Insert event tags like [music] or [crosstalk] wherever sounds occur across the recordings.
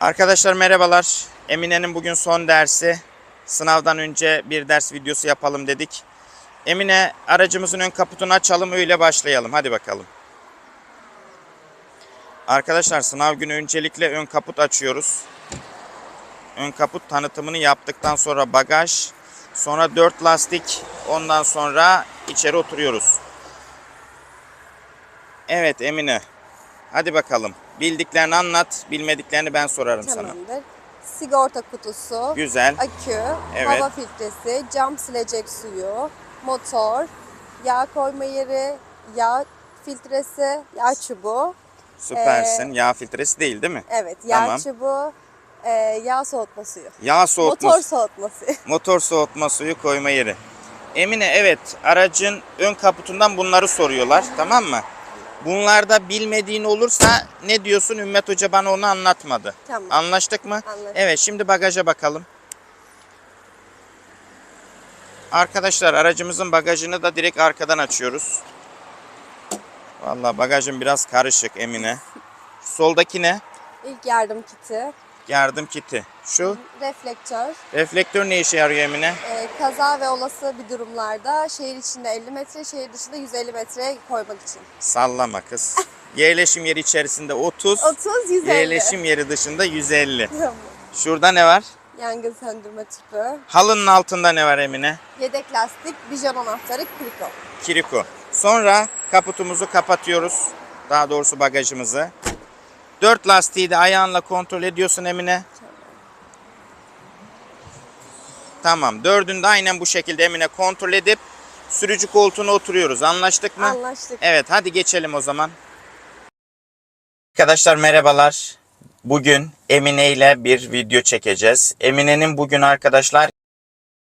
Arkadaşlar merhabalar. Emine'nin bugün son dersi. Sınavdan önce bir ders videosu yapalım dedik. Emine aracımızın ön kaputunu açalım öyle başlayalım. Hadi bakalım. Arkadaşlar sınav günü öncelikle ön kaput açıyoruz. Ön kaput tanıtımını yaptıktan sonra bagaj, sonra 4 lastik, ondan sonra içeri oturuyoruz. Evet Emine. Hadi bakalım. Bildiklerini anlat, bilmediklerini ben sorarım sana. Tamamdır. Sigorta kutusu, Güzel. akü, Evet. hava filtresi, cam silecek suyu, motor, yağ koyma yeri, yağ filtresi, yağ çubuğu. Süpersin. Yağ filtresi değil değil mi? Evet, yağ Tamam. çubuğu, e, yağ soğutma suyu. Yağ soğutma, Motor motor, soğutma suyu. [laughs] motor soğutma suyu koyma yeri. Emine evet aracın ön kaputundan bunları soruyorlar tamam mı? Bunlarda bilmediğin olursa ne diyorsun Ümmet Hoca bana onu anlatmadı. Tamam. Anlaştık mı? Anlaştık. Evet şimdi bagaja bakalım. Arkadaşlar aracımızın bagajını da direkt arkadan açıyoruz. Vallahi bagajım biraz karışık Emine. Soldaki ne? İlk yardım kiti, Yardım kiti. Şu reflektör, reflektör ne işe yarıyor Emine? e, kaza ve olası bir durumlarda şehir içinde 50 metre, şehir dışında 150 metre koymak için. Sallama kız. [laughs] Yerleşim yeri içerisinde 30, 30, 150. yerleşim yeri dışında 150. Tamam. Şurada ne var? Yangın söndürme tüpü, Halının altında ne var Emine? yedek lastik, bijon anahtarı, kriko. Kiriko. Sonra kaputumuzu kapatıyoruz. Daha doğrusu bagajımızı. Dört lastiği de ayağınla kontrol ediyorsun Emine. Tamam. Dördünü de aynen bu şekilde Emine kontrol edip sürücü koltuğuna oturuyoruz. Anlaştık mı? Anlaştık. Evet hadi geçelim o zaman. Arkadaşlar merhabalar. Bugün Emine ile bir video çekeceğiz. Emine'nin bugün arkadaşlar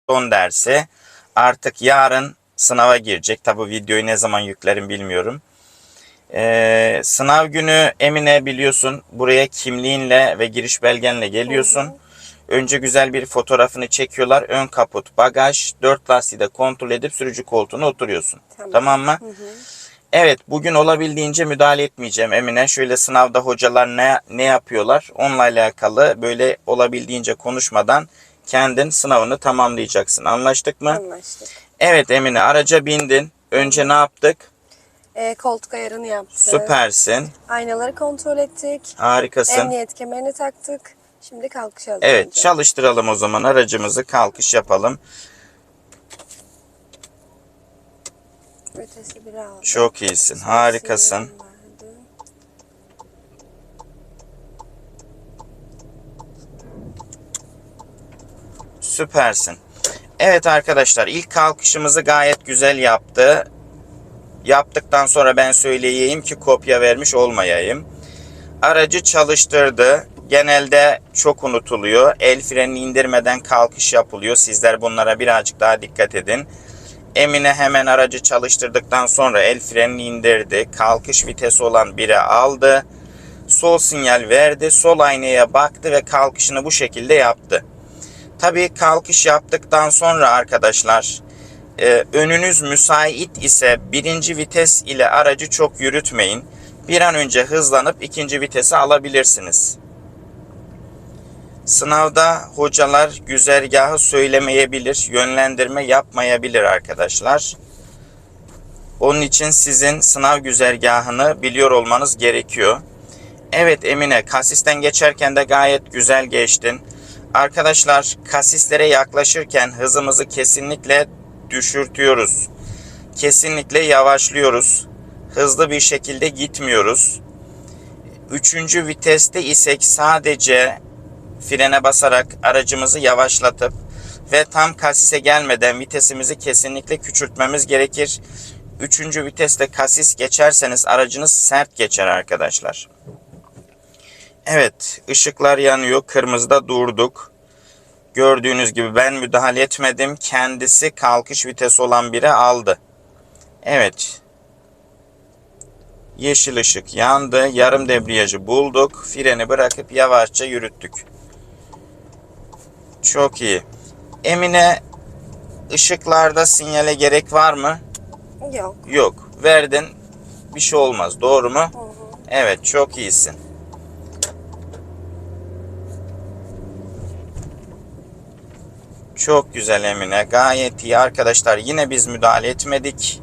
son dersi. Artık yarın sınava girecek. Tabi videoyu ne zaman yüklerim bilmiyorum. Ee, sınav günü Emine biliyorsun buraya kimliğinle ve giriş belgenle geliyorsun. Önce güzel bir fotoğrafını çekiyorlar. Ön kaput, bagaj, dört lastiği de kontrol edip sürücü koltuğuna oturuyorsun. Tamam. tamam mı? Evet bugün olabildiğince müdahale etmeyeceğim Emine. Şöyle sınavda hocalar ne, ne yapıyorlar onunla alakalı böyle olabildiğince konuşmadan kendin sınavını tamamlayacaksın. Anlaştık mı? Anlaştık. Evet Emine araca bindin. Önce ne yaptık? Ee, koltuk ayarını yaptık. Süpersin. Aynaları kontrol ettik. Harikasın. Emniyet kemerini taktık. Şimdi kalkışa Evet hazırlanacağız. çalıştıralım o zaman aracımızı kalkış yapalım. Ötesi bir aldı. Çok iyisin harikasın. Süpersin. Evet arkadaşlar ilk kalkışımızı gayet güzel yaptı. Yaptıktan sonra ben söyleyeyim ki kopya vermiş olmayayım. Aracı çalıştırdı. Genelde çok unutuluyor. El frenini indirmeden kalkış yapılıyor. Sizler bunlara birazcık daha dikkat edin. Emine hemen aracı çalıştırdıktan sonra el frenini indirdi. Kalkış vitesi olan biri aldı. Sol sinyal verdi. Sol aynaya baktı ve kalkışını bu şekilde yaptı. Tabii kalkış yaptıktan sonra arkadaşlar e, önünüz müsait ise birinci vites ile aracı çok yürütmeyin. Bir an önce hızlanıp ikinci vitese alabilirsiniz. Sınavda hocalar güzergahı söylemeyebilir, yönlendirme yapmayabilir arkadaşlar. Onun için sizin sınav güzergahını biliyor olmanız gerekiyor. Evet Emine, kasisten geçerken de gayet güzel geçtin. Arkadaşlar kasislere yaklaşırken hızımızı kesinlikle düşürtüyoruz. Kesinlikle yavaşlıyoruz. Hızlı bir şekilde gitmiyoruz. Üçüncü viteste isek sadece frene basarak aracımızı yavaşlatıp ve tam kasise gelmeden vitesimizi kesinlikle küçültmemiz gerekir. Üçüncü viteste kasis geçerseniz aracınız sert geçer arkadaşlar. Evet, ışıklar yanıyor. Kırmızıda durduk. Gördüğünüz gibi ben müdahale etmedim. Kendisi kalkış vitesi olan biri aldı. Evet. Yeşil ışık yandı. Yarım debriyajı bulduk. Freni bırakıp yavaşça yürüttük. Çok iyi. Emine ışıklarda sinyale gerek var mı? Yok. Yok. Verdin. Bir şey olmaz. Doğru mu? Hı hı. Evet çok iyisin. Çok güzel Emine. Gayet iyi arkadaşlar. Yine biz müdahale etmedik.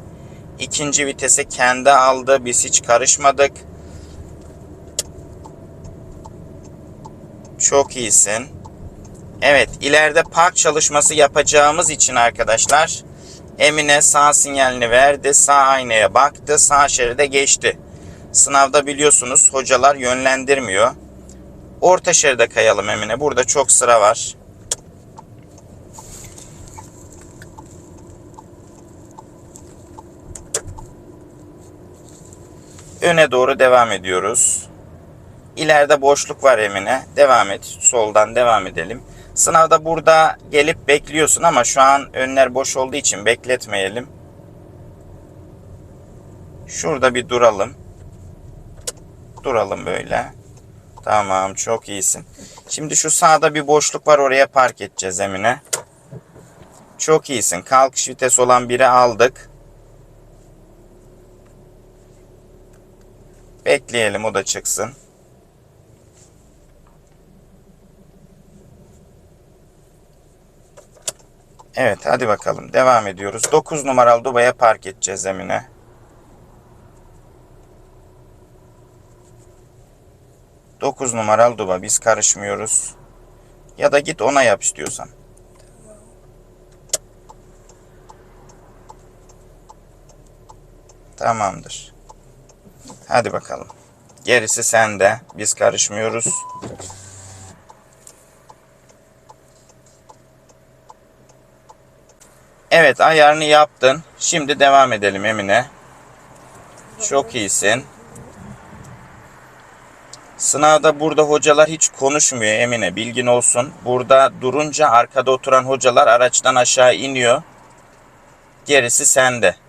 İkinci vitese kendi aldı. Biz hiç karışmadık. Çok iyisin. Evet, ileride park çalışması yapacağımız için arkadaşlar Emine sağ sinyalini verdi, sağ aynaya baktı, sağ şeride geçti. Sınavda biliyorsunuz hocalar yönlendirmiyor. Orta şeride kayalım Emine. Burada çok sıra var. Öne doğru devam ediyoruz. İleride boşluk var Emine. Devam et. Soldan devam edelim. Sınavda burada gelip bekliyorsun ama şu an önler boş olduğu için bekletmeyelim. Şurada bir duralım. Duralım böyle. Tamam çok iyisin. Şimdi şu sağda bir boşluk var oraya park edeceğiz Emine. Çok iyisin. Kalkış vites olan biri aldık. Bekleyelim o da çıksın. Evet hadi bakalım devam ediyoruz. 9 numaralı Dubai'ye park edeceğiz Emine. Dokuz numaralı Duba biz karışmıyoruz. Ya da git ona yap istiyorsan. Tamamdır. Hadi bakalım. Gerisi sende. Biz karışmıyoruz. Evet ayarını yaptın. Şimdi devam edelim Emine. Çok iyisin. Sınavda burada hocalar hiç konuşmuyor Emine bilgin olsun. Burada durunca arkada oturan hocalar araçtan aşağı iniyor. Gerisi sende.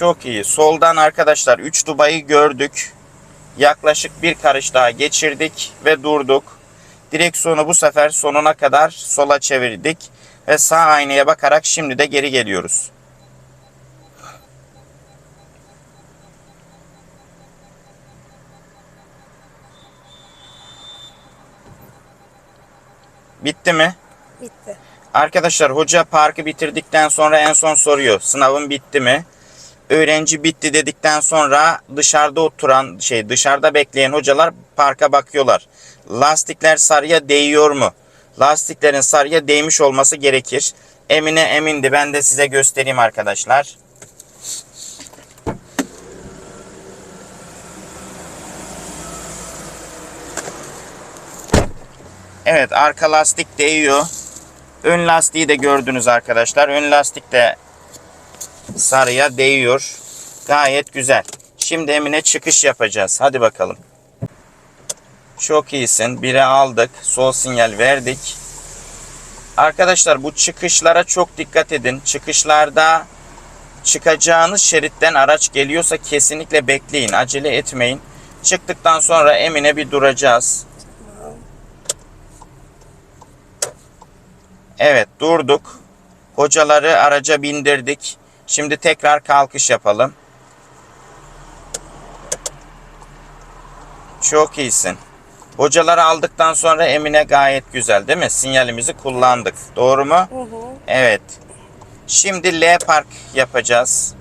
Çok iyi. Soldan arkadaşlar 3 Dubai'yi gördük. Yaklaşık bir karış daha geçirdik ve durduk. Direksiyonu bu sefer sonuna kadar sola çevirdik ve sağ aynaya bakarak şimdi de geri geliyoruz. Bitti mi? Bitti. Arkadaşlar hoca parkı bitirdikten sonra en son soruyor. Sınavın bitti mi? Öğrenci bitti dedikten sonra dışarıda oturan şey dışarıda bekleyen hocalar parka bakıyorlar. Lastikler sarıya değiyor mu? Lastiklerin sarıya değmiş olması gerekir. Emine emindi. Ben de size göstereyim arkadaşlar. Evet arka lastik değiyor. Ön lastiği de gördünüz arkadaşlar. Ön lastik de sarıya değiyor. Gayet güzel. Şimdi Emine çıkış yapacağız. Hadi bakalım. Çok iyisin. Biri aldık. Sol sinyal verdik. Arkadaşlar bu çıkışlara çok dikkat edin. Çıkışlarda çıkacağınız şeritten araç geliyorsa kesinlikle bekleyin. Acele etmeyin. Çıktıktan sonra Emine bir duracağız. Evet durduk. Hocaları araca bindirdik. Şimdi tekrar kalkış yapalım. Çok iyisin. Hocaları aldıktan sonra Emine gayet güzel değil mi? Sinyalimizi kullandık. Doğru mu? Hı hı. Evet. Şimdi L park yapacağız.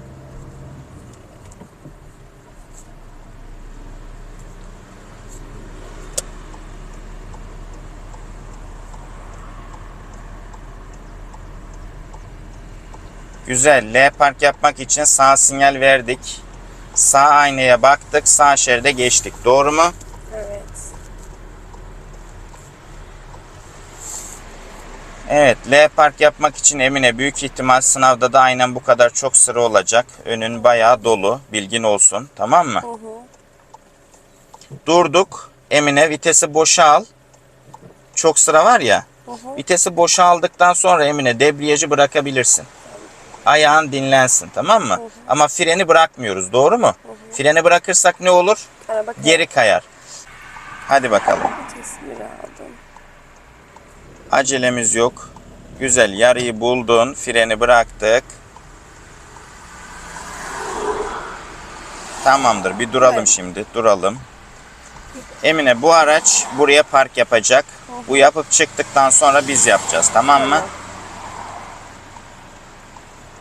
Güzel. L park yapmak için sağ sinyal verdik. Sağ aynaya baktık. Sağ şeride geçtik. Doğru mu? Evet. Evet, L park yapmak için Emine büyük ihtimal sınavda da aynen bu kadar çok sıra olacak. Önün bayağı dolu, bilgin olsun. Tamam mı? Hı hı. Durduk. Emine vitesi boşa al. Çok sıra var ya. Hı hı. Vitesi boşa aldıktan sonra Emine debriyajı bırakabilirsin. Ayağın dinlensin tamam mı? Ama freni bırakmıyoruz doğru mu? Freni bırakırsak ne olur? Ana bakayım. Geri kayar. Hadi bakalım. Acelemiz yok. Güzel yarıyı buldun. Freni bıraktık. Tamamdır. Bir duralım Evet. şimdi. Duralım. Emine bu araç buraya park yapacak. Bu yapıp çıktıktan sonra biz yapacağız. Tamam mı? Tamam.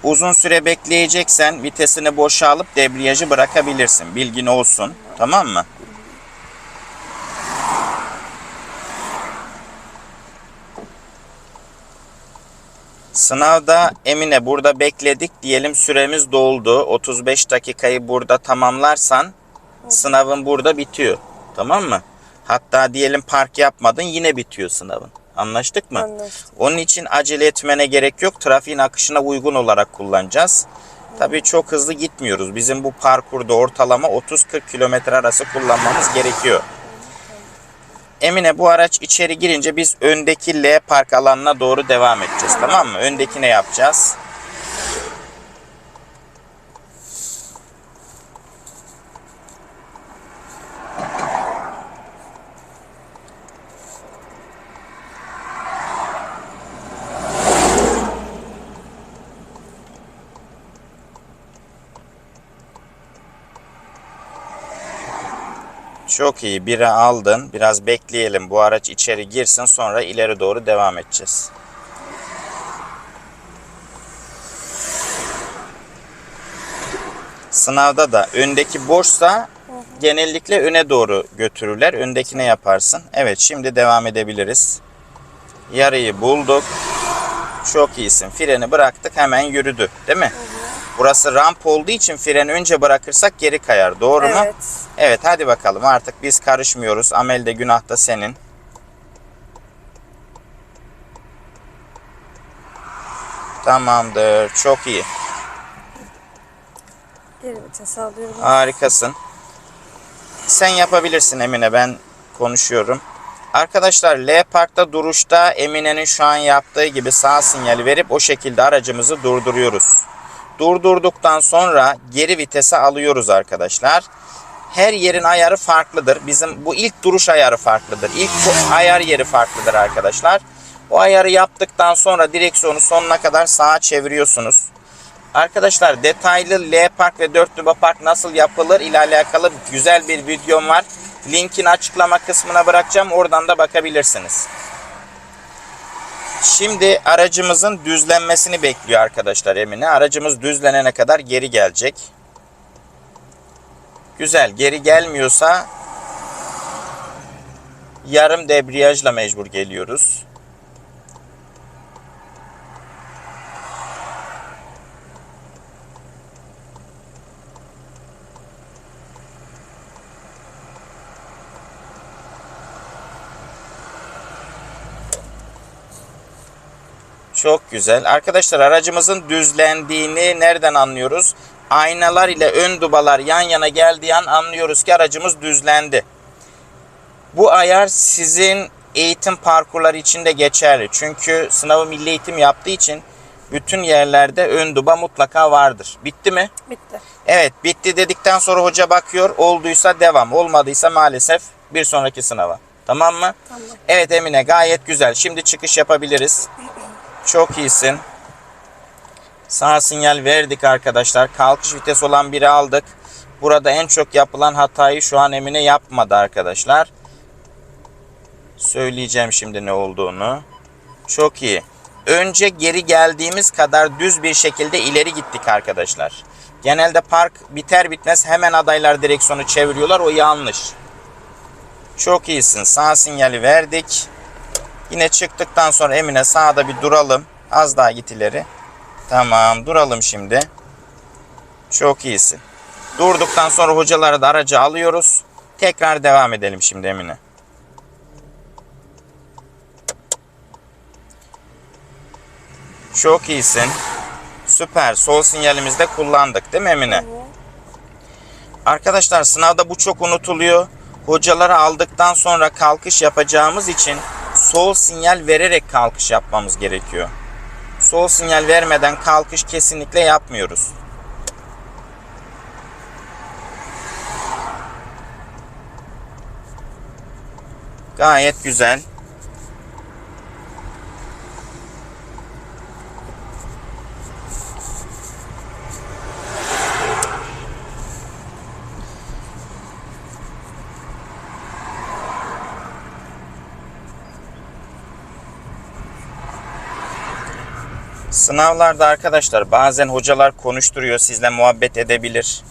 Uzun süre bekleyeceksen vitesini boşa alıp debriyajı bırakabilirsin. Bilgin olsun. Tamam mı? Sınavda Emine burada bekledik diyelim süremiz doldu. 35 dakikayı burada tamamlarsan sınavın burada bitiyor. Tamam mı? Hatta diyelim park yapmadın yine bitiyor sınavın. Anlaştık mı? Anlaştık. Onun için acele etmene gerek yok. Trafiğin akışına uygun olarak kullanacağız. Tabii çok hızlı gitmiyoruz. Bizim bu parkurda ortalama 30-40 kilometre arası kullanmamız gerekiyor. Emine bu araç içeri girince biz öndeki L park alanına doğru devam edeceğiz. Tamam mı? Öndekine yapacağız. Çok iyi. Biri aldın. Biraz bekleyelim. Bu araç içeri girsin. Sonra ileri doğru devam edeceğiz. Sınavda da öndeki boşsa genellikle öne doğru götürürler. Öndekine yaparsın. Evet şimdi devam edebiliriz. Yarıyı bulduk. Çok iyisin. Freni bıraktık hemen yürüdü. Değil mi? Burası ramp olduğu için freni önce bırakırsak geri kayar. Doğru mu? Evet. Evet hadi bakalım artık biz karışmıyoruz. Amel de günah da senin. Tamamdır. Çok iyi. Geri vites alıyorum. Harikasın. Sen yapabilirsin Emine ben konuşuyorum. Arkadaşlar L Park'ta duruşta Emine'nin şu an yaptığı gibi sağ sinyali verip o şekilde aracımızı durduruyoruz. Durdurduktan sonra geri vitese alıyoruz arkadaşlar. Her yerin ayarı farklıdır. Bizim bu ilk duruş ayarı farklıdır. İlk ayar yeri farklıdır arkadaşlar. O ayarı yaptıktan sonra direksiyonu sonuna kadar sağa çeviriyorsunuz. Arkadaşlar detaylı L park ve 4 duba park nasıl yapılır ile alakalı güzel bir videom var. Linkini açıklama kısmına bırakacağım. Oradan da bakabilirsiniz. Şimdi aracımızın düzlenmesini bekliyor arkadaşlar Emine. Aracımız düzlenene kadar geri gelecek. Güzel. Geri gelmiyorsa yarım debriyajla mecbur geliyoruz. Çok güzel. Arkadaşlar aracımızın düzlendiğini nereden anlıyoruz? Aynalar ile ön dubalar yan yana geldiği an anlıyoruz ki aracımız düzlendi. Bu ayar sizin eğitim parkurları için de geçerli. Çünkü sınavı milli eğitim yaptığı için bütün yerlerde ön duba mutlaka vardır. Bitti mi? Bitti. Evet bitti dedikten sonra hoca bakıyor. Olduysa devam. Olmadıysa maalesef bir sonraki sınava. Tamam mı? Tamam. Evet Emine gayet güzel. Şimdi çıkış yapabiliriz. Çok iyisin. Sağ sinyal verdik arkadaşlar. Kalkış vites olan biri aldık. Burada en çok yapılan hatayı şu an Emine yapmadı arkadaşlar. Söyleyeceğim şimdi ne olduğunu. Çok iyi. Önce geri geldiğimiz kadar düz bir şekilde ileri gittik arkadaşlar. Genelde park biter bitmez hemen adaylar direksiyonu çeviriyorlar. O yanlış. Çok iyisin. Sağ sinyali verdik. Yine çıktıktan sonra Emine sağda bir duralım. Az daha git ileri. Tamam duralım şimdi. Çok iyisin. Durduktan sonra hocaları da aracı alıyoruz. Tekrar devam edelim şimdi Emine. Çok iyisin. Süper. Sol sinyalimizde kullandık değil mi Emine? Arkadaşlar sınavda bu çok unutuluyor. Hocaları aldıktan sonra kalkış yapacağımız için sol sinyal vererek kalkış yapmamız gerekiyor. Sol sinyal vermeden kalkış kesinlikle yapmıyoruz. Gayet güzel. Sınavlarda arkadaşlar bazen hocalar konuşturuyor, sizle muhabbet edebilir.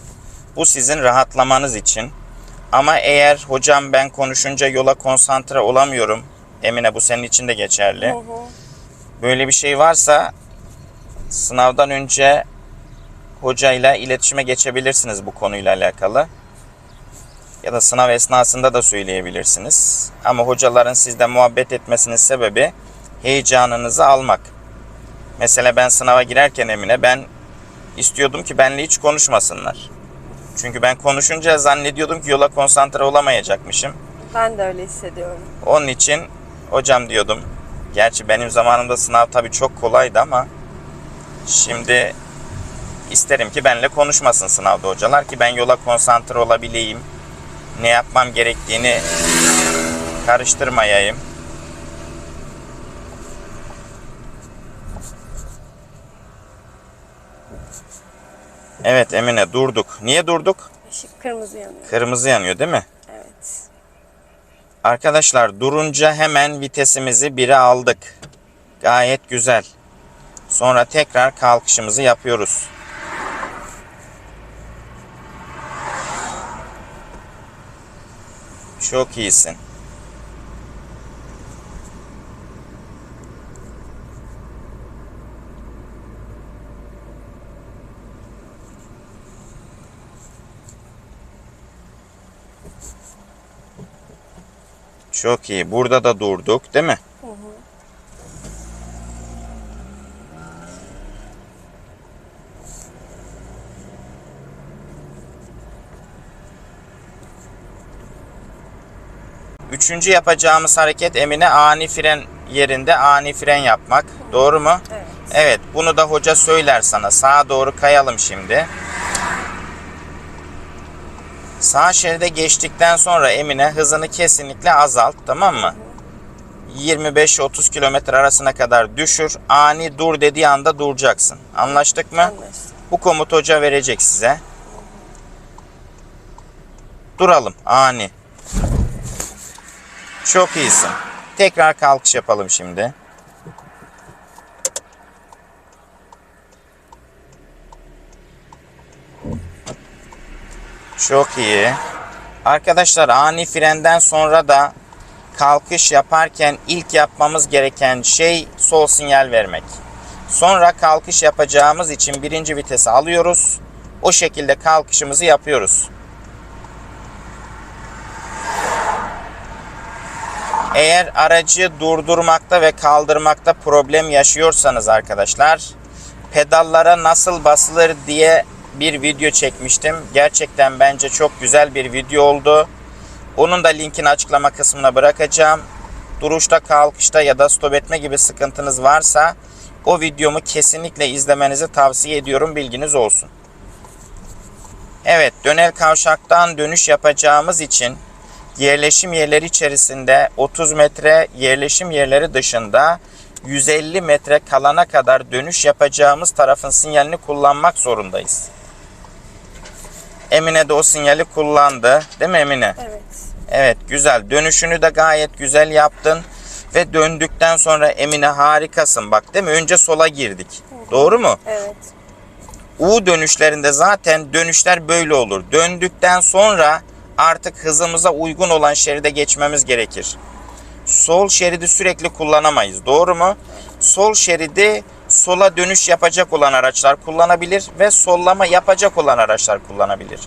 Bu sizin rahatlamanız için. Ama eğer hocam ben konuşunca yola konsantre olamıyorum. Emine bu senin için de geçerli. Böyle bir şey varsa sınavdan önce hocayla iletişime geçebilirsiniz bu konuyla alakalı. Ya da sınav esnasında da söyleyebilirsiniz. Ama hocaların sizle muhabbet etmesinin sebebi heyecanınızı almak. Mesela ben sınava girerken Emine ben istiyordum ki benle hiç konuşmasınlar. Çünkü ben konuşunca zannediyordum ki yola konsantre olamayacakmışım. Ben de öyle hissediyorum. Onun için hocam diyordum. Gerçi benim zamanımda sınav tabii çok kolaydı ama şimdi isterim ki benle konuşmasın sınavda hocalar ki ben yola konsantre olabileyim. Ne yapmam gerektiğini karıştırmayayım. Evet Emine durduk. Niye durduk? Işık kırmızı yanıyor. Kırmızı yanıyor değil mi? Evet. Arkadaşlar durunca hemen vitesimizi 1'e aldık. Gayet güzel. Sonra tekrar kalkışımızı yapıyoruz. Çok iyisin. Çok iyi. Burada da durduk, değil mi? Üçüncü yapacağımız hareket Emine ani fren yerinde ani fren yapmak. Doğru mu? Evet. Evet, bunu da hoca söyler sana. Sağa doğru kayalım şimdi. Sağ şeride geçtikten sonra Emine hızını kesinlikle azalt, tamam mı? 25-30 kilometre arasına kadar düşür. Ani dur dediği anda duracaksın. Anlaştık mı? Anlaştık. Bu komut hoca verecek size. Duralım ani. Çok iyisin. Tekrar kalkış yapalım şimdi. Çok iyi. Arkadaşlar ani frenden sonra da kalkış yaparken ilk yapmamız gereken şey sol sinyal vermek. Sonra kalkış yapacağımız için birinci vitesi alıyoruz. O şekilde kalkışımızı yapıyoruz. Eğer aracı durdurmakta ve kaldırmakta problem yaşıyorsanız arkadaşlar pedallara nasıl basılır diye bir video çekmiştim. Gerçekten bence çok güzel bir video oldu. Onun da linkini açıklama kısmına bırakacağım. Duruşta, kalkışta ya da stop etme gibi sıkıntınız varsa o videomu kesinlikle izlemenizi tavsiye ediyorum. Bilginiz olsun. Evet, dönel kavşaktan dönüş yapacağımız için yerleşim yerleri içerisinde 30 metre, yerleşim yerleri dışında 150 metre kalana kadar dönüş yapacağımız tarafın sinyalini kullanmak zorundayız. Emine de o sinyali kullandı. Değil mi Emine? Evet. Evet güzel. Dönüşünü de gayet güzel yaptın. Ve döndükten sonra Emine harikasın bak değil mi? Önce sola girdik. Doğru mu? Evet. U dönüşlerinde zaten dönüşler böyle olur. Döndükten sonra artık hızımıza uygun olan şeride geçmemiz gerekir. Sol şeridi sürekli kullanamayız. Doğru mu? Sol şeridi sola dönüş yapacak olan araçlar kullanabilir ve sollama yapacak olan araçlar kullanabilir.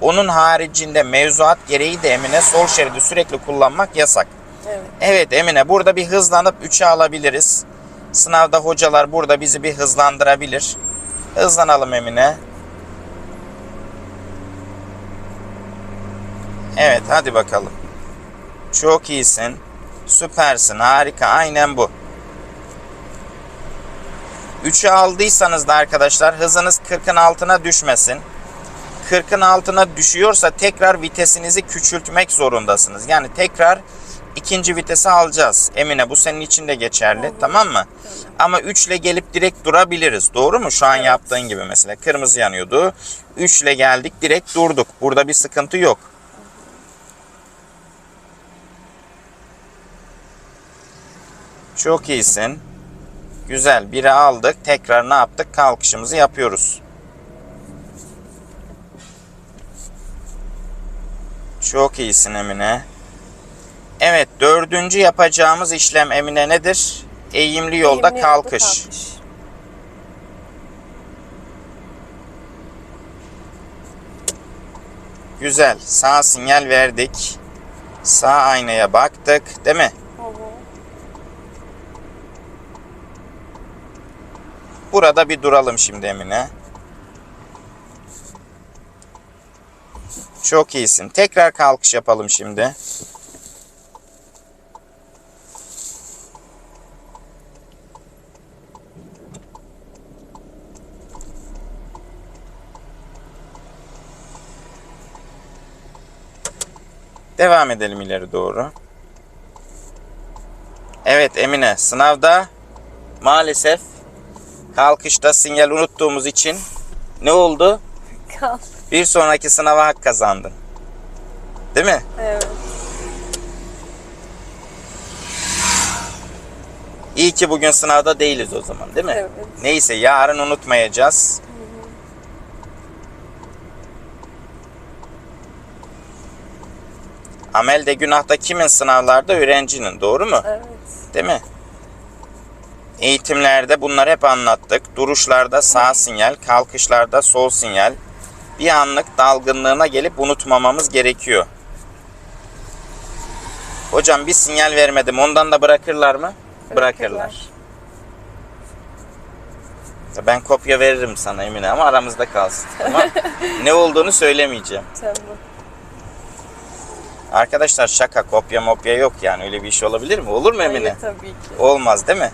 Onun haricinde mevzuat gereği de Emine sol şeridi sürekli kullanmak yasak. Evet. Evet Emine burada bir hızlanıp 3'e alabiliriz. Sınavda hocalar burada bizi bir hızlandırabilir. Hızlanalım Emine. Evet hadi bakalım. Çok iyisin. Süpersin. Harika. Aynen bu. 3'ü aldıysanız da arkadaşlar hızınız 40'ın altına düşmesin. 40'ın altına düşüyorsa tekrar vitesinizi küçültmek zorundasınız. Yani tekrar ikinci vitesi alacağız. Emine bu senin için de geçerli. Tamam mı? Ama 3 ile gelip direkt durabiliriz. Doğru mu? Şu an Evet. yaptığın gibi mesela. Kırmızı yanıyordu. 3 ile geldik direkt durduk. Burada bir sıkıntı yok. Çok iyisin. Güzel. Biri aldık. Tekrar ne yaptık? Kalkışımızı yapıyoruz. Çok iyisin Emine. Evet. Dördüncü yapacağımız işlem Emine nedir? Eğimli yolda Eğimli kalkış. kalkış. Güzel. Sağ sinyal verdik. Sağ aynaya baktık. Değil mi? Hı hı. Burada bir duralım şimdi Emine. Çok iyisin. Tekrar kalkış yapalım şimdi. Devam edelim ileri doğru. Evet Emine sınavda maalesef kalkışta sinyal unuttuğumuz için ne oldu? Bir sonraki sınava hak kazandın. Değil mi? Evet. İyi ki bugün sınavda değiliz o zaman değil mi? Evet. Neyse yarın unutmayacağız. Amel de günahta kimin sınavlarda? Öğrencinin doğru mu? Evet. Değil mi? Eğitimlerde bunları hep anlattık. Duruşlarda sağ sinyal, kalkışlarda sol sinyal. Bir anlık dalgınlığına gelip unutmamamız gerekiyor. Hocam bir sinyal vermedim. Ondan da bırakırlar mı? Bırakırlar. Ya Ben kopya veririm sana Emine ama aramızda kalsın. Tamam? [laughs] ne olduğunu söylemeyeceğim. Tamam. Arkadaşlar şaka kopya mopya yok yani öyle bir iş olabilir mi? Olur mu Emine? Hayır tabii ki. Olmaz değil mi?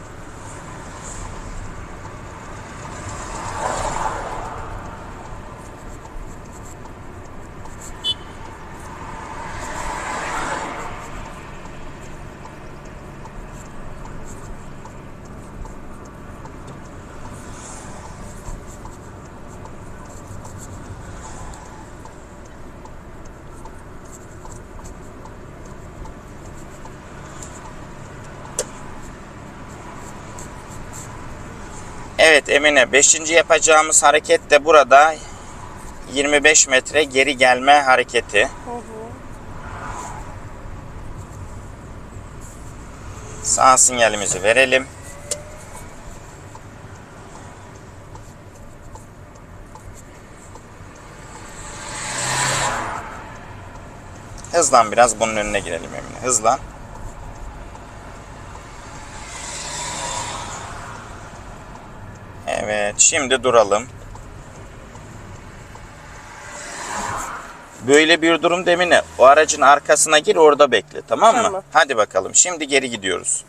Evet Emine 5. yapacağımız hareket de burada 25 metre geri gelme hareketi. Hı hı. Sağ sinyalimizi verelim. Hızlan biraz bunun önüne girelim Emine. Hızlan. Evet, şimdi duralım. Böyle bir durum demine o aracın arkasına gir orada bekle tamam mı? Tamam. Hadi bakalım şimdi geri gidiyoruz.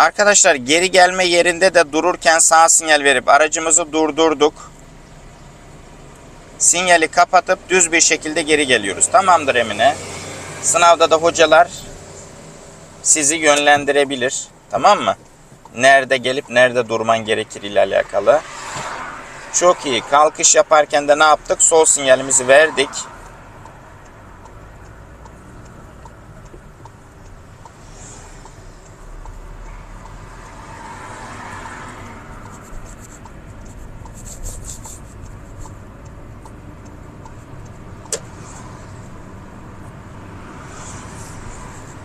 Arkadaşlar geri gelme yerinde de dururken sağ sinyal verip aracımızı durdurduk. Sinyali kapatıp düz bir şekilde geri geliyoruz. Tamamdır Emine. Sınavda da hocalar sizi yönlendirebilir. Tamam mı? Nerede gelip nerede durman gerekir ile alakalı. Çok iyi. Kalkış yaparken de ne yaptık? Sol sinyalimizi verdik.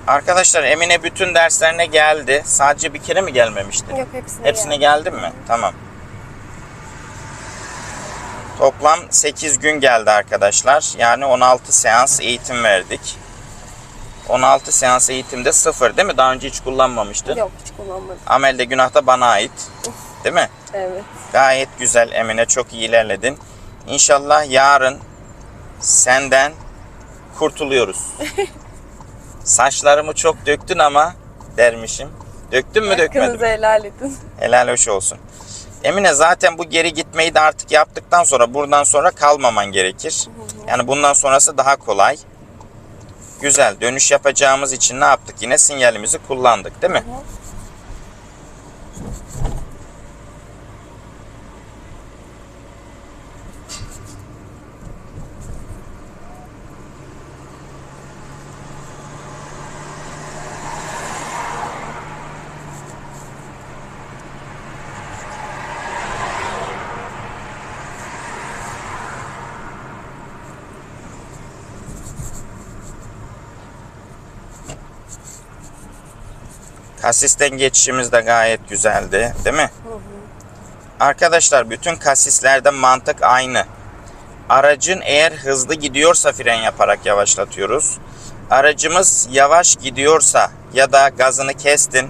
Arkadaşlar Emine bütün derslerine geldi. Sadece bir kere mi gelmemişti? Yok hepsine, Hepsine geldi. geldin mi? Tamam. Toplam 8 gün geldi arkadaşlar. Yani 16 seans eğitim verdik. 16 seans eğitimde sıfır değil mi? Daha önce hiç kullanmamıştın. Yok hiç kullanmadım. Amel de günah da bana ait. Değil mi? Evet. Gayet güzel Emine. Çok iyi ilerledin. İnşallah yarın senden kurtuluyoruz. [laughs] Saçlarımı çok döktün ama dermişim. Döktün mü dökmedin mi? Helal edin. Helal hoş olsun. Emine zaten bu geri gitmeyi de artık yaptıktan sonra buradan sonra kalmaman gerekir. Yani bundan sonrası daha kolay. Güzel. Dönüş yapacağımız için ne yaptık? Yine sinyalimizi kullandık değil mi? Kasisten geçişimiz de gayet güzeldi. Değil mi? Hı hı. Arkadaşlar bütün kasislerde mantık aynı. Aracın eğer hızlı gidiyorsa fren yaparak yavaşlatıyoruz. Aracımız yavaş gidiyorsa ya da gazını kestin,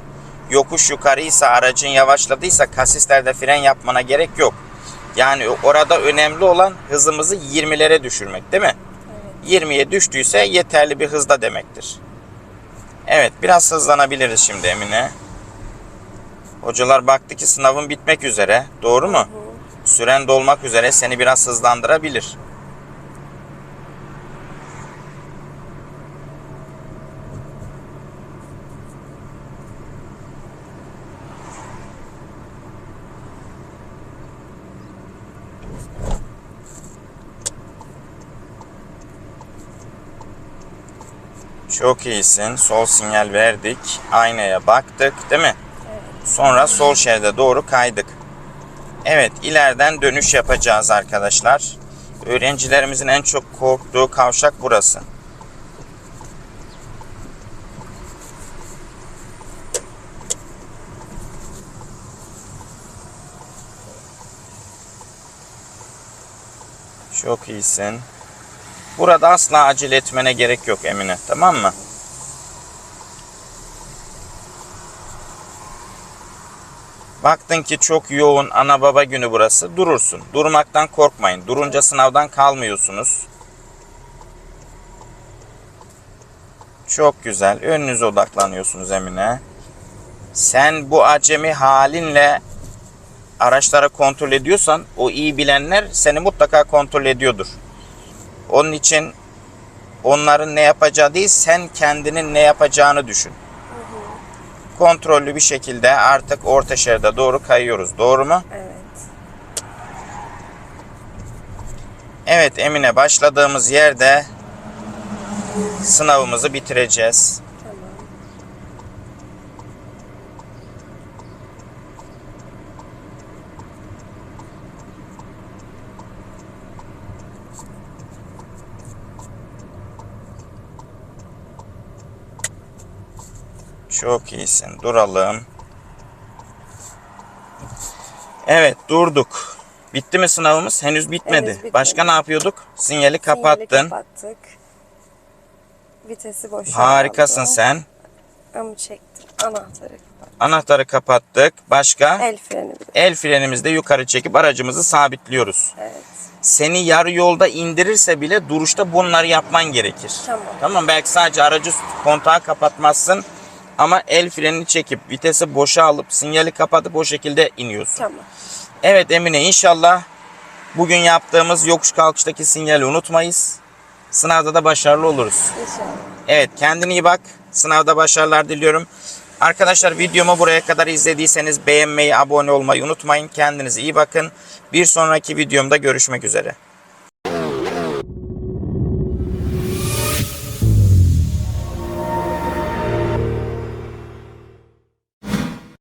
yokuş yukarıysa aracın yavaşladıysa kasislerde fren yapmana gerek yok. Yani orada önemli olan hızımızı 20'lere düşürmek değil mi? 20'ye düştüyse yeterli bir hızda demektir. Evet biraz hızlanabiliriz şimdi Emine. Hocalar baktı ki sınavın bitmek üzere. Doğru mu? Süren dolmak üzere seni biraz hızlandırabilir. Çok iyisin. Sol sinyal verdik. Aynaya baktık, değil mi? Sonra sol şeride doğru kaydık. Evet, ileriden dönüş yapacağız arkadaşlar. Öğrencilerimizin en çok korktuğu kavşak burası. Çok iyisin. Burada asla acele etmene gerek yok Emine, tamam mı? Baktın ki çok yoğun ana baba günü burası. Durursun. Durmaktan korkmayın. Durunca sınavdan kalmıyorsunuz. Çok güzel. Önünüze odaklanıyorsunuz Emine. Sen bu acemi halinle araçları kontrol ediyorsan o iyi bilenler seni mutlaka kontrol ediyordur. Onun için onların ne yapacağı değil sen kendinin ne yapacağını düşün kontrollü bir şekilde artık orta şeride doğru kayıyoruz. Doğru mu? Evet. Evet Emine başladığımız yerde sınavımızı bitireceğiz. Tamam. Çok iyisin. Duralım. Evet durduk. Bitti mi sınavımız? Henüz bitmedi. Bitmedi. Başka ne yapıyorduk? Sinyali kapattın. Sinyali kapattık. Vitesi boşalttı. Harikasın sen. Ama çektim. Anahtarı kapat. Anahtarı kapattık. Başka? El freni bir de. El frenimizde yukarı çekip aracımızı sabitliyoruz. Evet. Seni yarı yolda indirirse bile duruşta bunları yapman gerekir. Tamam. Tamam belki sadece aracı kontağı kapatmazsın ama el frenini çekip vitesi boşa alıp sinyali kapatıp o şekilde iniyorsun. Tamam. Evet Emine inşallah bugün yaptığımız yokuş kalkıştaki sinyali unutmayız. Sınavda da başarılı oluruz. İnşallah. Evet kendine iyi bak. Sınavda başarılar diliyorum. Arkadaşlar videomu buraya kadar izlediyseniz beğenmeyi, abone olmayı unutmayın. Kendinize iyi bakın. Bir sonraki videomda görüşmek üzere.